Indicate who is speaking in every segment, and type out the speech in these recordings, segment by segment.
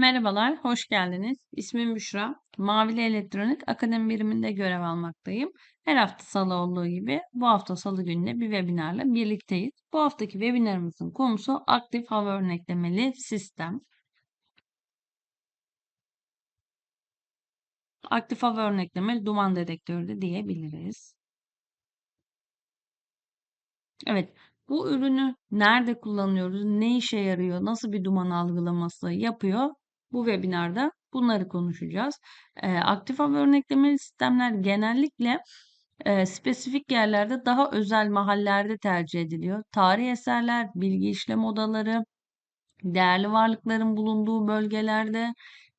Speaker 1: Merhabalar, hoş geldiniz. İsmim Büşra. Mavili Elektronik Akademi biriminde görev almaktayım. Her hafta salı olduğu gibi bu hafta salı gününe bir webinarla birlikteyiz. Bu haftaki webinarımızın konusu aktif hava örneklemeli sistem. Aktif hava örneklemeli duman dedektörü de diyebiliriz. Evet, bu ürünü nerede kullanıyoruz, ne işe yarıyor, nasıl bir duman algılaması yapıyor? Bu webinarda bunları konuşacağız. E, aktif hava örneklemeli sistemler genellikle e, spesifik yerlerde daha özel mahallelerde tercih ediliyor. Tarihi eserler, bilgi işlem odaları, değerli varlıkların bulunduğu bölgelerde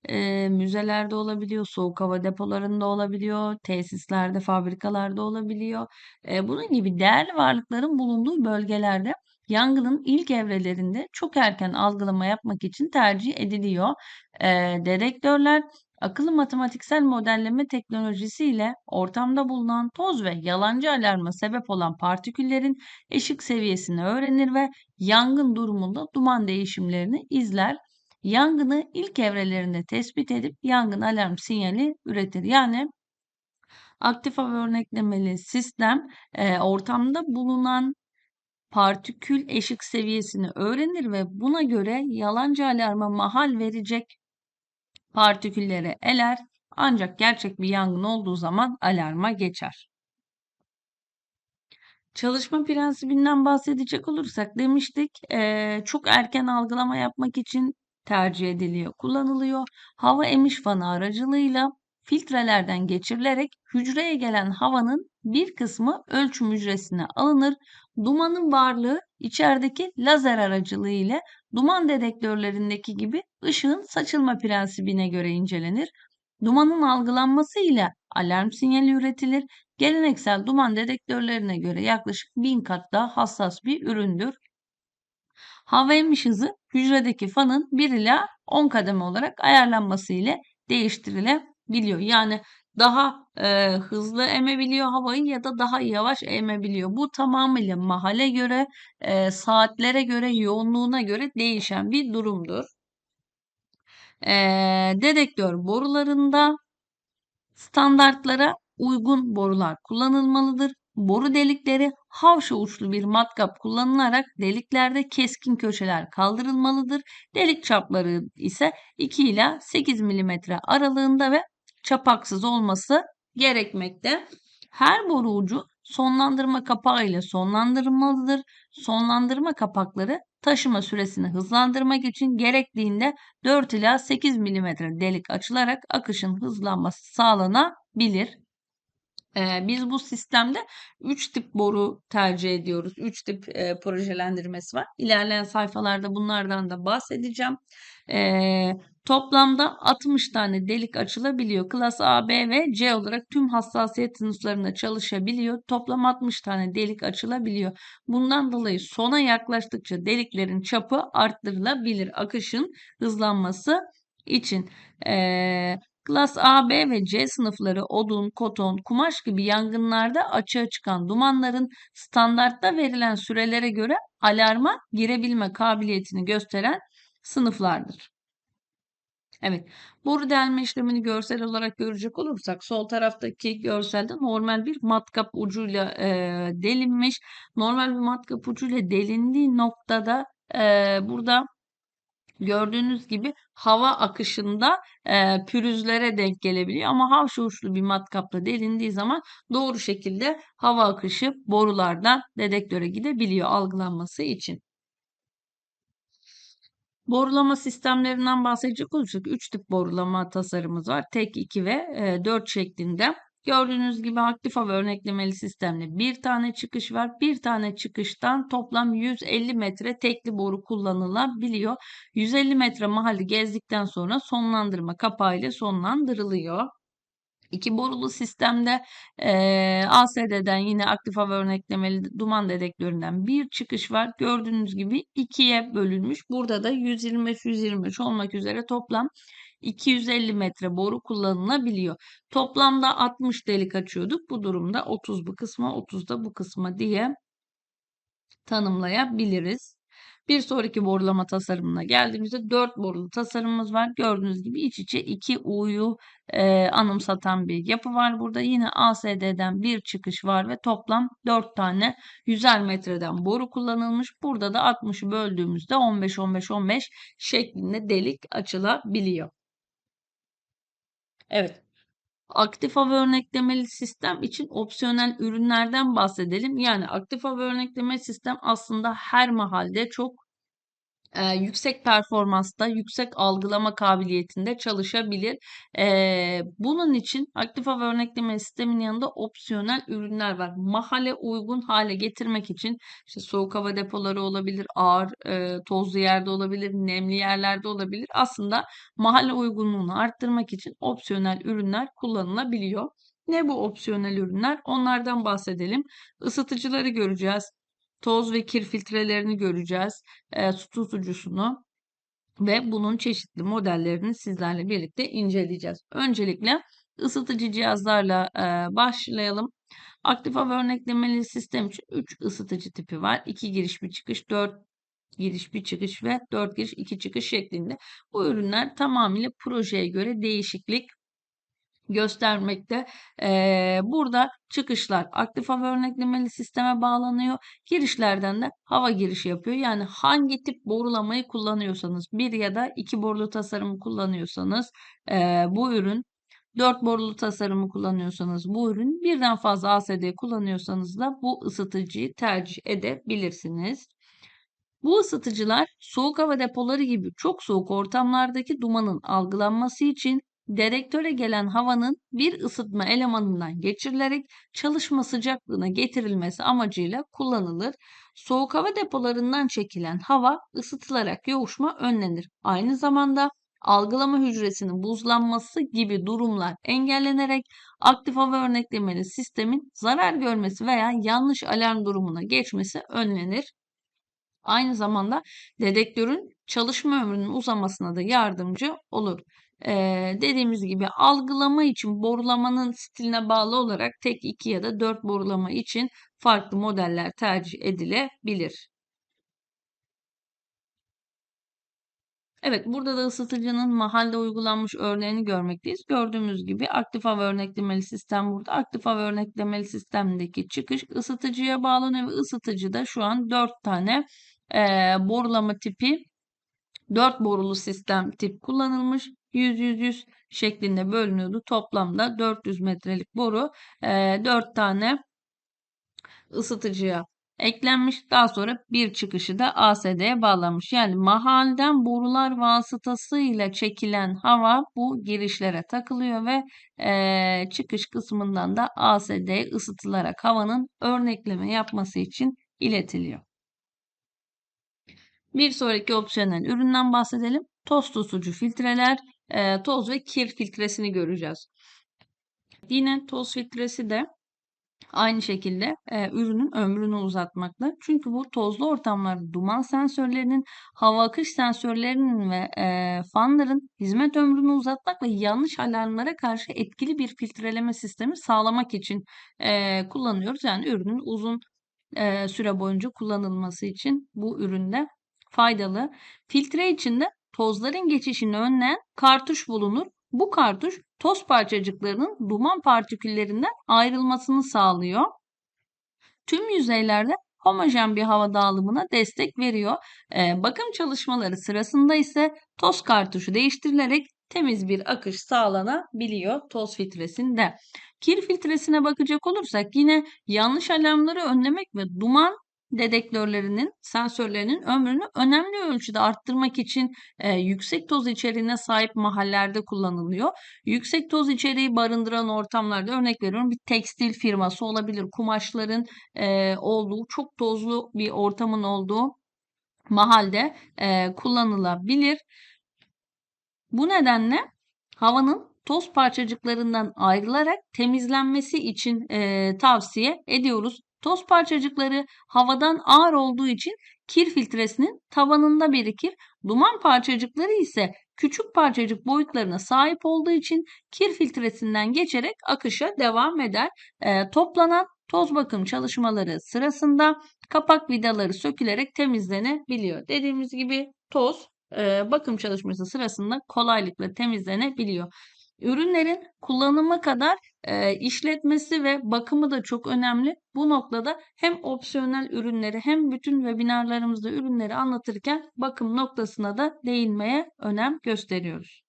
Speaker 1: e, müzelerde olabiliyor, soğuk hava depolarında olabiliyor, tesislerde, fabrikalarda olabiliyor. E, bunun gibi değerli varlıkların bulunduğu bölgelerde yangının ilk evrelerinde çok erken algılama yapmak için tercih ediliyor. E, dedektörler akıllı matematiksel modelleme teknolojisiyle ortamda bulunan toz ve yalancı alarma sebep olan partiküllerin eşik seviyesini öğrenir ve yangın durumunda duman değişimlerini izler yangını ilk evrelerinde tespit edip yangın alarm sinyali üretir. Yani aktif hava örneklemeli sistem e, ortamda bulunan partikül eşik seviyesini öğrenir ve buna göre yalancı alarma mahal verecek partikülleri eler ancak gerçek bir yangın olduğu zaman alarma geçer. Çalışma prensibinden bahsedecek olursak demiştik çok erken algılama yapmak için tercih ediliyor, kullanılıyor. Hava emiş fanı aracılığıyla filtrelerden geçirilerek hücreye gelen havanın bir kısmı ölçüm hücresine alınır. Dumanın varlığı içerideki lazer aracılığı ile duman dedektörlerindeki gibi ışığın saçılma prensibine göre incelenir. Dumanın algılanması ile alarm sinyali üretilir. Geleneksel duman dedektörlerine göre yaklaşık bin kat daha hassas bir üründür. Hava emiş hızı hücredeki fanın 1 ila 10 kademe olarak ayarlanması ile değiştirilebiliyor. Yani daha e, hızlı emebiliyor havayı ya da daha yavaş emebiliyor. Bu tamamıyla mahalle göre, e, saatlere göre, yoğunluğuna göre değişen bir durumdur. E, dedektör borularında standartlara uygun borular kullanılmalıdır. Boru delikleri havşa uçlu bir matkap kullanılarak deliklerde keskin köşeler kaldırılmalıdır. Delik çapları ise 2 ila 8 mm aralığında ve çapaksız olması gerekmekte. Her boru ucu sonlandırma kapağı ile sonlandırılmalıdır. Sonlandırma kapakları taşıma süresini hızlandırmak için gerektiğinde 4 ila 8 mm delik açılarak akışın hızlanması sağlanabilir. Ee, biz bu sistemde 3 tip boru tercih ediyoruz. 3 tip e, projelendirmesi var. İlerleyen sayfalarda bunlardan da bahsedeceğim. Ee, toplamda 60 tane delik açılabiliyor. Klas A, B ve C olarak tüm hassasiyet sınıflarında çalışabiliyor. Toplam 60 tane delik açılabiliyor. Bundan dolayı sona yaklaştıkça deliklerin çapı arttırılabilir. Akışın hızlanması için. Ee, Klas A, B ve C sınıfları odun, koton, kumaş gibi yangınlarda açığa çıkan dumanların standartta verilen sürelere göre alarma girebilme kabiliyetini gösteren sınıflardır. Evet, boru delme işlemini görsel olarak görecek olursak sol taraftaki görselde normal bir matkap ucuyla e, delinmiş. Normal bir matkap ucuyla delindiği noktada e, burada Gördüğünüz gibi hava akışında e, pürüzlere denk gelebiliyor ama havşa uçlu bir matkapla delindiği zaman doğru şekilde hava akışı borulardan dedektöre gidebiliyor algılanması için. Borulama sistemlerinden bahsedecek olursak 3 tip borulama tasarımımız var. Tek, 2 ve e, 4 şeklinde. Gördüğünüz gibi aktif hava örneklemeli sistemde bir tane çıkış var. Bir tane çıkıştan toplam 150 metre tekli boru kullanılabiliyor. 150 metre mahalli gezdikten sonra sonlandırma kapağı ile sonlandırılıyor. İki borulu sistemde e, ASD'den yine aktif hava örneklemeli duman dedektöründen bir çıkış var. Gördüğünüz gibi ikiye bölünmüş. Burada da 125-123 olmak üzere toplam 250 metre boru kullanılabiliyor. Toplamda 60 delik açıyorduk. Bu durumda 30 bu kısma 30 da bu kısma diye tanımlayabiliriz. Bir sonraki borulama tasarımına geldiğimizde 4 borulu tasarımımız var. Gördüğünüz gibi iç içe iki U'yu e, anımsatan bir yapı var. Burada yine ASD'den bir çıkış var ve toplam 4 tane 100'er metreden boru kullanılmış. Burada da 60'ı böldüğümüzde 15-15-15 şeklinde delik açılabiliyor. Evet. Aktif hava örneklemeli sistem için opsiyonel ürünlerden bahsedelim. Yani aktif hava örneklemeli sistem aslında her mahalde çok e, yüksek performansta, yüksek algılama kabiliyetinde çalışabilir. E, bunun için aktif hava örnekleme sistemin yanında opsiyonel ürünler var. Mahalle uygun hale getirmek için işte soğuk hava depoları olabilir, ağır e, tozlu yerde olabilir, nemli yerlerde olabilir. Aslında mahalle uygunluğunu arttırmak için opsiyonel ürünler kullanılabiliyor. Ne bu opsiyonel ürünler? Onlardan bahsedelim. Isıtıcıları göreceğiz toz ve kir filtrelerini göreceğiz. E, su tutucusunu ve bunun çeşitli modellerini sizlerle birlikte inceleyeceğiz. Öncelikle ısıtıcı cihazlarla e, başlayalım. Aktif hava örneklemeli sistem için 3 ısıtıcı tipi var. 2 giriş bir çıkış, 4 giriş bir çıkış ve 4 giriş 2 çıkış şeklinde. Bu ürünler tamamıyla projeye göre değişiklik göstermekte. Ee, burada çıkışlar aktif hava örneklemeli sisteme bağlanıyor. Girişlerden de hava girişi yapıyor. Yani hangi tip borulamayı kullanıyorsanız bir ya da iki borulu tasarımı kullanıyorsanız e, bu ürün 4 borulu tasarımı kullanıyorsanız bu ürün birden fazla ASD kullanıyorsanız da bu ısıtıcıyı tercih edebilirsiniz. Bu ısıtıcılar soğuk hava depoları gibi çok soğuk ortamlardaki dumanın algılanması için detektöre gelen havanın bir ısıtma elemanından geçirilerek çalışma sıcaklığına getirilmesi amacıyla kullanılır. Soğuk hava depolarından çekilen hava ısıtılarak yoğuşma önlenir. Aynı zamanda algılama hücresinin buzlanması gibi durumlar engellenerek aktif hava örneklemeli sistemin zarar görmesi veya yanlış alarm durumuna geçmesi önlenir. Aynı zamanda dedektörün çalışma ömrünün uzamasına da yardımcı olur. Ee, dediğimiz gibi algılama için borulamanın stiline bağlı olarak tek 2 ya da 4 borulama için farklı modeller tercih edilebilir. Evet, burada da ısıtıcının mahalle uygulanmış örneğini görmekteyiz. Gördüğümüz gibi aktif hava örneklemeli sistem burada. Aktif hava örneklemeli sistemdeki çıkış ısıtıcıya bağlanıyor ve ısıtıcıda şu an 4 tane e, borulama tipi 4 borulu sistem tip kullanılmış. 100-100-100 şeklinde bölünüyordu. Toplamda 400 metrelik boru e, 4 tane ısıtıcıya eklenmiş. Daha sonra bir çıkışı da ASD'ye bağlanmış. Yani mahalden borular vasıtasıyla çekilen hava bu girişlere takılıyor ve e, çıkış kısmından da ASD ısıtılarak havanın örnekleme yapması için iletiliyor. Bir sonraki opsiyonel üründen bahsedelim. Toz tutucu filtreler, e, toz ve kir filtresini göreceğiz. Yine toz filtresi de aynı şekilde e, ürünün ömrünü uzatmakla. Çünkü bu tozlu ortamlarda duman sensörlerinin, hava akış sensörlerinin ve e, fanların hizmet ömrünü uzatmak ve yanlış alarmlara karşı etkili bir filtreleme sistemi sağlamak için e, kullanıyoruz. Yani ürünün uzun e, süre boyunca kullanılması için bu üründe faydalı. Filtre içinde tozların geçişini önleyen kartuş bulunur. Bu kartuş toz parçacıklarının duman partiküllerinden ayrılmasını sağlıyor. Tüm yüzeylerde homojen bir hava dağılımına destek veriyor. Ee, bakım çalışmaları sırasında ise toz kartuşu değiştirilerek temiz bir akış sağlanabiliyor toz filtresinde. Kir filtresine bakacak olursak yine yanlış alarmları önlemek ve duman dedektörlerinin, sensörlerinin ömrünü önemli ölçüde arttırmak için e, yüksek toz içeriğine sahip mahallelerde kullanılıyor. Yüksek toz içeriği barındıran ortamlarda örnek veriyorum bir tekstil firması olabilir. Kumaşların e, olduğu, çok tozlu bir ortamın olduğu mahalde e, kullanılabilir. Bu nedenle havanın toz parçacıklarından ayrılarak temizlenmesi için e, tavsiye ediyoruz. Toz parçacıkları havadan ağır olduğu için kir filtresinin tavanında birikir. Duman parçacıkları ise küçük parçacık boyutlarına sahip olduğu için kir filtresinden geçerek akışa devam eder. E, toplanan toz bakım çalışmaları sırasında kapak vidaları sökülerek temizlenebiliyor. Dediğimiz gibi toz e, bakım çalışması sırasında kolaylıkla temizlenebiliyor. Ürünlerin kullanımı kadar e, işletmesi ve bakımı da çok önemli. Bu noktada hem opsiyonel ürünleri hem bütün webinarlarımızda ürünleri anlatırken bakım noktasına da değinmeye önem gösteriyoruz.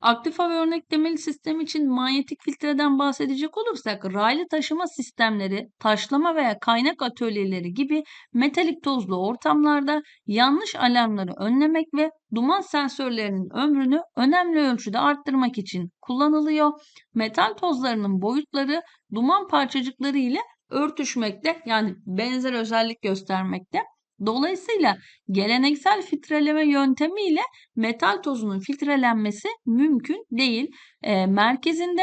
Speaker 1: Aktif hava örneklemeli sistem için manyetik filtreden bahsedecek olursak raylı taşıma sistemleri, taşlama veya kaynak atölyeleri gibi metalik tozlu ortamlarda yanlış alarmları önlemek ve duman sensörlerinin ömrünü önemli ölçüde arttırmak için kullanılıyor. Metal tozlarının boyutları duman parçacıkları ile örtüşmekte yani benzer özellik göstermekte. Dolayısıyla geleneksel filtreleme yöntemiyle metal tozunun filtrelenmesi mümkün değil. E, merkezinde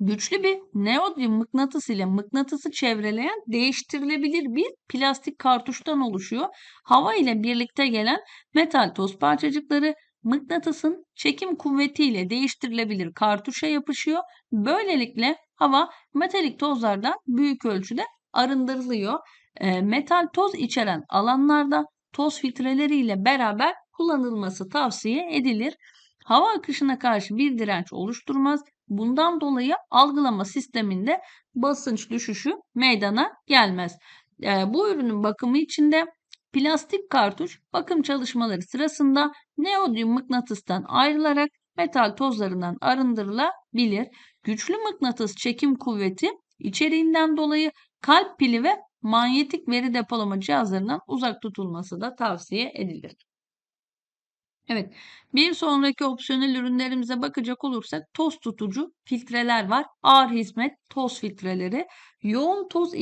Speaker 1: güçlü bir neodyum mıknatıs ile mıknatısı çevreleyen değiştirilebilir bir plastik kartuştan oluşuyor. Hava ile birlikte gelen metal toz parçacıkları mıknatısın çekim kuvvetiyle değiştirilebilir kartuşa yapışıyor. Böylelikle hava metalik tozlardan büyük ölçüde arındırılıyor e, metal toz içeren alanlarda toz filtreleriyle beraber kullanılması tavsiye edilir. Hava akışına karşı bir direnç oluşturmaz. Bundan dolayı algılama sisteminde basınç düşüşü meydana gelmez. E, bu ürünün bakımı için de plastik kartuş bakım çalışmaları sırasında neodyum mıknatıstan ayrılarak metal tozlarından arındırılabilir. Güçlü mıknatıs çekim kuvveti içeriğinden dolayı kalp pili ve manyetik veri depolama cihazlarından uzak tutulması da tavsiye edilir. Evet, bir sonraki opsiyonel ürünlerimize bakacak olursak toz tutucu filtreler var. Ağır hizmet toz filtreleri, yoğun toz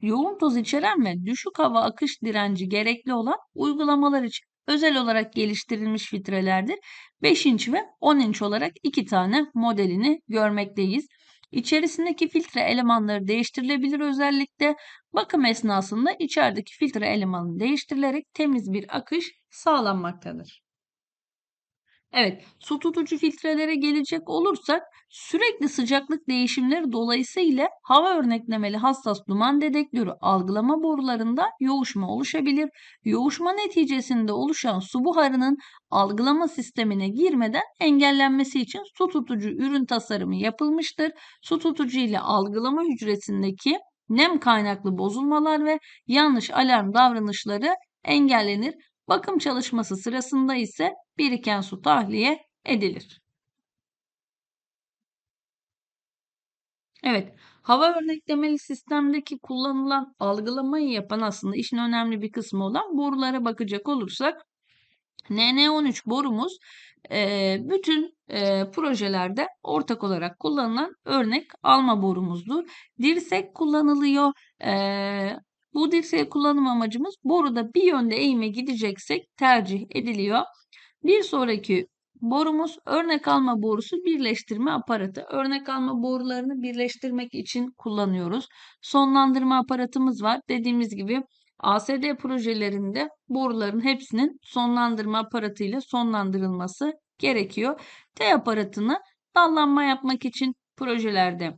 Speaker 1: yoğun toz içeren ve düşük hava akış direnci gerekli olan uygulamalar için özel olarak geliştirilmiş filtrelerdir. 5 inç ve 10 inç olarak iki tane modelini görmekteyiz. İçerisindeki filtre elemanları değiştirilebilir özellikle bakım esnasında içerideki filtre elemanı değiştirilerek temiz bir akış sağlanmaktadır. Evet, su tutucu filtrelere gelecek olursak sürekli sıcaklık değişimleri dolayısıyla hava örneklemeli hassas duman dedektörü algılama borularında yoğuşma oluşabilir. Yoğuşma neticesinde oluşan su buharının algılama sistemine girmeden engellenmesi için su tutucu ürün tasarımı yapılmıştır. Su tutucu ile algılama hücresindeki nem kaynaklı bozulmalar ve yanlış alarm davranışları engellenir. Bakım çalışması sırasında ise biriken su tahliye edilir. Evet, hava örneklemeli sistemdeki kullanılan algılamayı yapan aslında işin önemli bir kısmı olan borulara bakacak olursak NN13 borumuz e, bütün e, projelerde ortak olarak kullanılan örnek alma borumuzdur. Dirsek kullanılıyor. E, bu dirseği kullanım amacımız boruda bir yönde eğime gideceksek tercih ediliyor. Bir sonraki borumuz örnek alma borusu birleştirme aparatı. Örnek alma borularını birleştirmek için kullanıyoruz. Sonlandırma aparatımız var. Dediğimiz gibi ASD projelerinde boruların hepsinin sonlandırma aparatıyla sonlandırılması gerekiyor. T aparatını dallanma yapmak için projelerde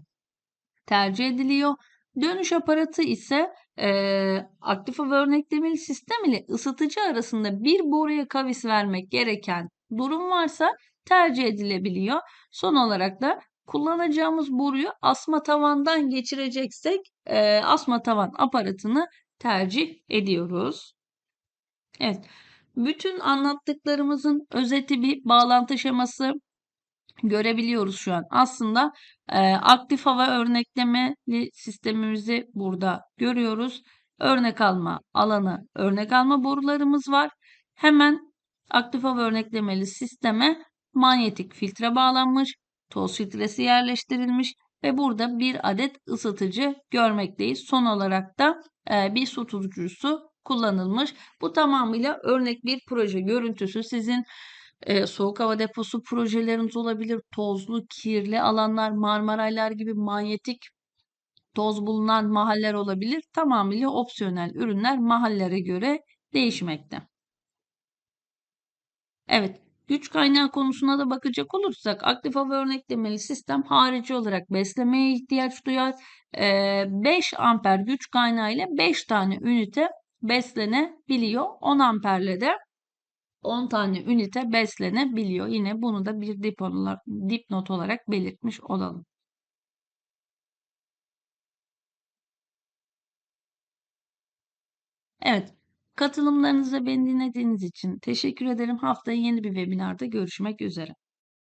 Speaker 1: tercih ediliyor. Dönüş aparatı ise e, aktif hava örneklemeli sistem ile ısıtıcı arasında bir boruya kavis vermek gereken durum varsa tercih edilebiliyor. Son olarak da kullanacağımız boruyu asma tavandan geçireceksek e, asma tavan aparatını tercih ediyoruz. Evet. Bütün anlattıklarımızın özeti bir bağlantı şeması görebiliyoruz şu an. Aslında e, aktif hava örneklemeli sistemimizi burada görüyoruz. Örnek alma alanı, örnek alma borularımız var. Hemen aktif hava örneklemeli sisteme manyetik filtre bağlanmış, toz filtresi yerleştirilmiş ve burada bir adet ısıtıcı görmekteyiz. Son olarak da e, bir su tutucusu kullanılmış. Bu tamamıyla örnek bir proje görüntüsü. Sizin e, soğuk hava deposu projeleriniz olabilir. Tozlu, kirli alanlar, Marmaraylar gibi manyetik toz bulunan mahaller olabilir. Tamamıyla opsiyonel ürünler mahallere göre değişmekte. Evet, Güç kaynağı konusuna da bakacak olursak aktif hava örneklemeli sistem harici olarak beslemeye ihtiyaç duyar. Ee, 5 amper güç kaynağı ile 5 tane ünite beslenebiliyor. 10 amperle de 10 tane ünite beslenebiliyor. Yine bunu da bir dipnot olarak belirtmiş olalım. Evet, katılımlarınıza beni dinlediğiniz için teşekkür ederim. Haftaya yeni bir webinarda görüşmek üzere.